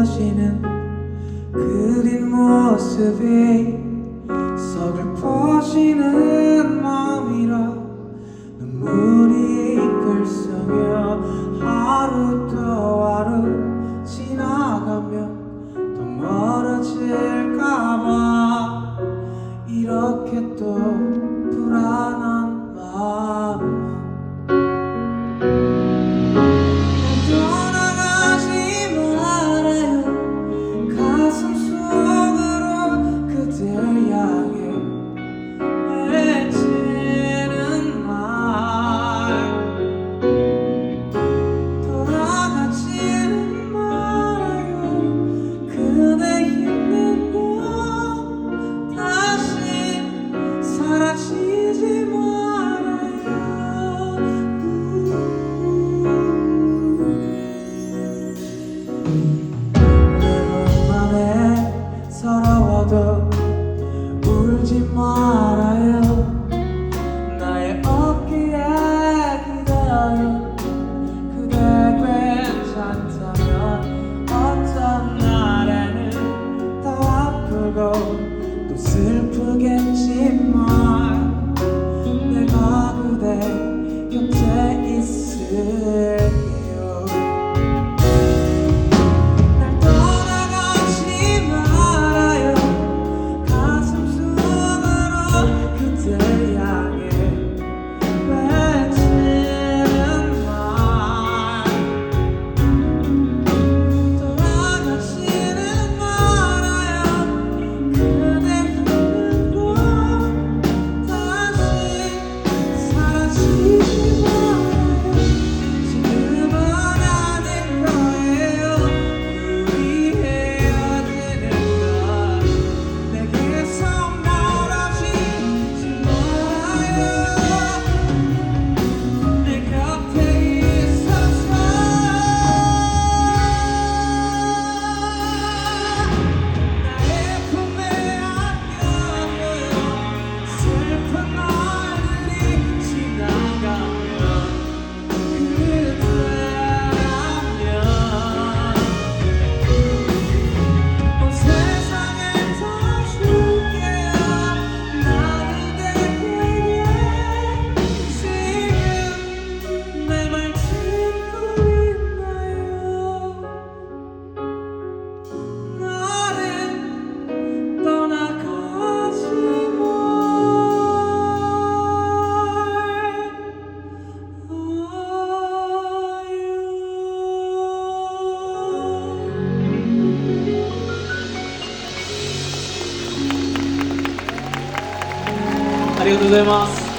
느껴지는 그린 모습이 서글퍼지는 마음이라 눈물이 이끌성여 하루도 울지 말아요. 나의 어깨에 기다려 그대 괜찮다면 어떤 날에는 다 아프고 儿呀。ありがとうございます。